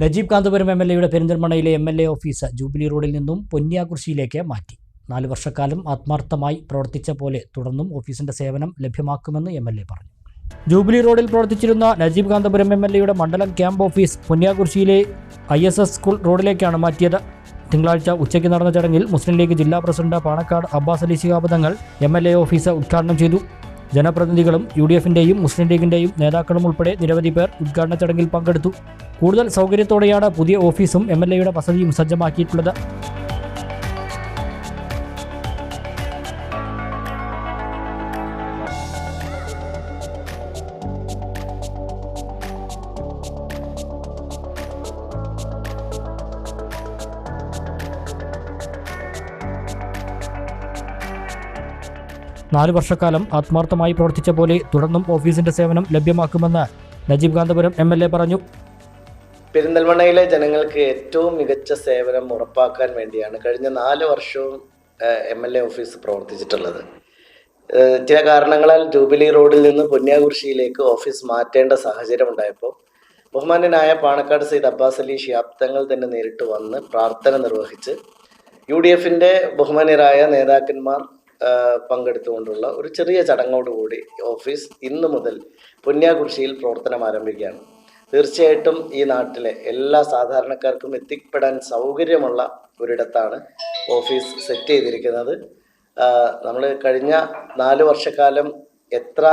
Najeeb Kanthapuram M L എയുടെ പെരിന്തൽമണയിലെ M L A office jubilee റോഡിൽ നിന്നും പൊന്നിയാകുർശിയിലേക്ക് മാറ്റി. നാല് വർഷക്കാലം ആത്മാർത്ഥമായി പ്രവർത്തിച്ച പോലെ തുടർന്നും ഓഫീസിന്റെ സേവനം ലഭ്യമാക്കുമെന്ന് എം എൽ എ പറഞ്ഞു. ജൂബിലി റോഡിൽ പ്രവർത്തിച്ചിരുന്ന നജീബ് കാന്തപുരം എം എൽ എയുടെ മണ്ഡലം ക്യാമ്പ് ഓഫീസ് പൊന്നിയാകുർശിയിലെ ഐ എസ് എസ് സ്കൂൾ റോഡിലേക്കാണ് മാറ്റിയത്. തിങ്കളാഴ്ച ഉച്ചയ്ക്ക് നടന്ന ചടങ്ങിൽ മുസ്ലിം ലീഗ് ജില്ലാ president Panakkad Abbas Ali Shihab Thangal M L A office ഉദ്ഘാടനം ചെയ്തു. ജനപ്രതിനിധികളും യു ഡി എഫിന്റെയും മുസ്ലിം ലീഗിന്റെയും നേതാക്കളും ഉൾപ്പെടെ നിരവധി പേർ ഉദ്ഘാടന ചടങ്ങിൽ പങ്കെടുത്തു. കൂടുതൽ സൗകര്യത്തോടെയാണ് പുതിയ ഓഫീസും എം എൽ എയുടെ വസതിയും സജ്ജമാക്കിയിട്ടുള്ളത്. നാല് വർഷക്കാലം ആത്മാർത്ഥമായി പ്രവർത്തിച്ച പോലെ തുടർന്നും ഓഫീസിന്റെ സേവനം ലഭ്യമാക്കുമെന്ന് Najeeb Kanthapuram M L A പറഞ്ഞു. പെരിന്തൽമണ്ണയിലെ ജനങ്ങൾക്ക് ഏറ്റവും മികച്ച സേവനം ഉറപ്പാക്കാൻ വേണ്ടിയാണ് കഴിഞ്ഞ നാല് വർഷവും എം എൽ എ ഓഫീസ് പ്രവർത്തിച്ചിട്ടുള്ളത്. ചില കാരണങ്ങളാൽ ജൂബിലി റോഡിൽ നിന്ന് പൊന്നിയാകുർശിയിലേക്ക് ഓഫീസ് മാറ്റേണ്ട സാഹചര്യം ഉണ്ടായപ്പോൾ ബഹുമാന്യനായ പാണക്കാട് സയ്യിദ് അബ്ബാസ് അലി ഷിയാബ് തങ്ങൾ തന്നെ നേരിട്ട് വന്ന് പ്രാർത്ഥന നിർവഹിച്ച് യു ഡി എഫിന്റെ ബഹുമാന്യരായ നേതാക്കന്മാർ പങ്കെടുത്തുകൊണ്ടുള്ള ഒരു ചെറിയ ചടങ്ങോടുകൂടി ഓഫീസ് ഇന്ന് മുതൽ പൊന്നിയാകുർശിയിൽ പ്രവർത്തനം ആരംഭിക്കുകയാണ്. തീർച്ചയായിട്ടും ഈ നാട്ടിലെ എല്ലാ സാധാരണക്കാർക്കും എത്തിപ്പെടാൻ സൗകര്യമുള്ള ഒരിടത്താണ് ഓഫീസ് സെറ്റ് ചെയ്തിരിക്കുന്നത്. നമ്മൾ കഴിഞ്ഞ നാല് വർഷക്കാലം എത്ര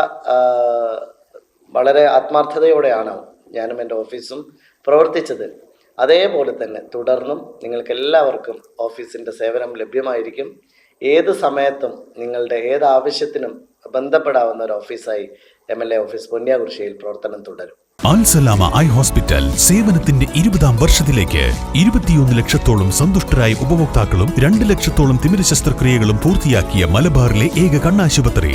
വളരെ ആത്മാർത്ഥതയോടെയാണ് ഞാനും എന്റെ ഓഫീസും പ്രവർത്തിച്ചത്. അതേപോലെ തന്നെ തുടർന്നും നിങ്ങൾക്ക് എല്ലാവർക്കും ഓഫീസിന്റെ സേവനം ലഭ്യമായിരിക്കും. ഏത് സമയത്തും നിങ്ങളുടെ ഏത് ആവശ്യത്തിനും ബന്ധപ്പെടാവുന്ന ഒരു ഓഫീസായി എം എൽ എ ഓഫീസ് പൊന്നിയാകുർശിയിൽ പ്രവർത്തനം തുടരും. അൽസലാമ ഐ ഹോസ്പിറ്റൽ സേവനത്തിന്റെ ഇരുപതാം വർഷത്തിലേക്ക് ഇരുപത്തിയൊന്ന് ലക്ഷത്തോളം സന്തുഷ്ടരായ ഉപഭോക്താക്കളും രണ്ട് ലക്ഷത്തോളം തിമിര ശസ്ത്രക്രിയകളും പൂർത്തിയാക്കിയ മലബാറിലെ ഏക കണ്ണാശുപത്രി.